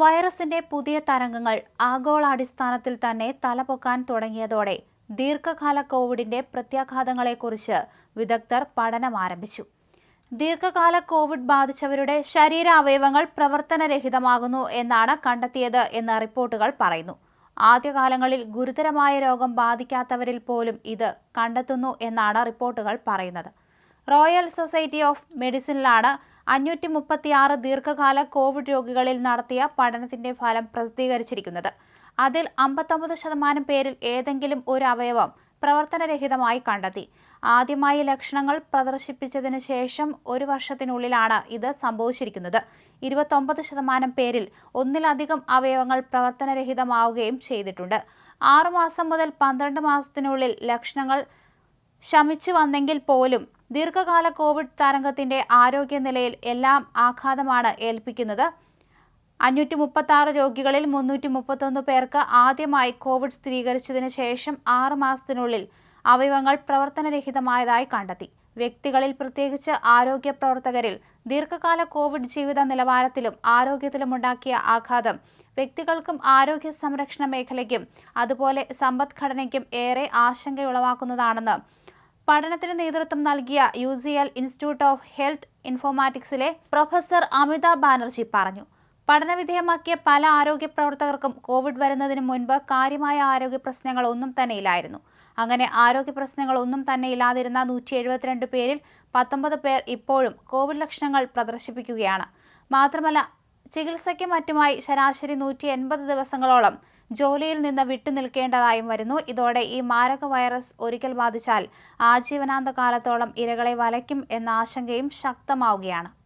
വൈറസിന്റെ പുതിയ തരംഗങ്ങൾ ആഗോളാടിസ്ഥാനത്തിൽ തന്നെ തലപൊക്കാൻ തുടങ്ങിയതോടെ ദീർഘകാല കോവിഡിന്റെ പ്രത്യാഘാതങ്ങളെക്കുറിച്ച് വിദഗ്ധർ പഠനം ആരംഭിച്ചു. ദീർഘകാല കോവിഡ് ബാധിച്ചവരുടെ ശരീരാവയവങ്ങൾ പ്രവർത്തനരഹിതമാകുന്നു എന്നാണ് കണ്ടെത്തിയത് എന്ന് റിപ്പോർട്ടുകൾ പറയുന്നു. ആദ്യകാലങ്ങളിൽ ഗുരുതരമായ രോഗം ബാധിക്കാത്തവരിൽ പോലും ഇത് കണ്ടെത്തുന്നു എന്നാണ് റിപ്പോർട്ടുകൾ പറയുന്നത്. റോയൽ സൊസൈറ്റി ഓഫ് മെഡിസിനിലാണ് അഞ്ഞൂറ്റി മുപ്പത്തിയാറ് ദീർഘകാല കോവിഡ് രോഗികളിൽ നടത്തിയ പഠനത്തിന്റെ ഫലം പ്രസിദ്ധീകരിച്ചിരിക്കുന്നത്. അതിൽ അമ്പത്തൊമ്പത് ശതമാനം പേരിൽ ഏതെങ്കിലും ഒരു അവയവം പ്രവർത്തനരഹിതമായി കണ്ടെത്തി. ആദ്യമായി ലക്ഷണങ്ങൾ പ്രദർശിപ്പിച്ചതിന് ശേഷം ഒരു വർഷത്തിനുള്ളിലാണ് ഇത് സംഭവിച്ചിരിക്കുന്നത്. ഇരുപത്തൊമ്പത് ശതമാനം പേരിൽ ഒന്നിലധികം അവയവങ്ങൾ പ്രവർത്തനരഹിതമാവുകയും ചെയ്തിട്ടുണ്ട്. ആറുമാസം മുതൽ പന്ത്രണ്ട് മാസത്തിനുള്ളിൽ ലക്ഷണങ്ങൾ ശമിച്ചു വന്നെങ്കിൽ പോലും ദീർഘകാല കോവിഡ് തരംഗത്തിന്റെ ആരോഗ്യനിലയിൽ എല്ലാം ആഘാതമാണ് ഏൽപ്പിക്കുന്നത്. അഞ്ഞൂറ്റി മുപ്പത്തി ആറ് രോഗികളിൽ മുന്നൂറ്റി മുപ്പത്തൊന്ന് പേർക്ക് ആദ്യമായി കോവിഡ് സ്ഥിരീകരിച്ചതിന് ശേഷം ആറ് മാസത്തിനുള്ളിൽ അവയവങ്ങൾ പ്രവർത്തനരഹിതമായതായി കണ്ടെത്തി. വ്യക്തികളിൽ പ്രത്യേകിച്ച് ആരോഗ്യ പ്രവർത്തകരിൽ ദീർഘകാല കോവിഡ് ജീവിത നിലവാരത്തിലും ആരോഗ്യത്തിലും ഉണ്ടാക്കിയ ആഘാതം വ്യക്തികൾക്കും ആരോഗ്യ സംരക്ഷണ മേഖലയ്ക്കും അതുപോലെ സമ്പദ്ഘടനയ്ക്കും ഏറെ ആശങ്കയുളവാക്കുന്നതാണെന്ന് പഠനത്തിന് നേതൃത്വം നൽകിയ U C L institute of health ഇൻഫോമാറ്റിക്സിലെ professor Amitabh Banerjee പറഞ്ഞു. പഠനവിധേയമാക്കിയ പല ആരോഗ്യ പ്രവർത്തകർക്കും കോവിഡ് വരുന്നതിന് മുൻപ് കാര്യമായ ആരോഗ്യ പ്രശ്നങ്ങൾ ഒന്നും തന്നെ ഇല്ലായിരുന്നു അങ്ങനെ ആരോഗ്യ പ്രശ്നങ്ങൾ ഒന്നും തന്നെ ഇല്ലാതിരുന്ന നൂറ്റി എഴുപത്തിരണ്ട് പേരിൽ പത്തൊമ്പത് പേർ ഇപ്പോഴും കോവിഡ് ലക്ഷണങ്ങൾ പ്രദർശിപ്പിക്കുകയാണ്. മാത്രമല്ല ചികിത്സയ്ക്കും മറ്റുമായി ശരാശരി നൂറ്റി എൺപത് ദിവസങ്ങളോളം ജോലിയിൽ നിന്ന് വിട്ടുനിൽക്കേണ്ടതായും വരുന്നു. ഇതോടെ ഈ മാരക വൈറസ് ഒരിക്കൽ ബാധിച്ചാൽ ആജീവനാന്ത കാലത്തോളം ഇരകളെ വലയ്ക്കും എന്ന ആശങ്കയും ശക്തമാവുകയാണ്.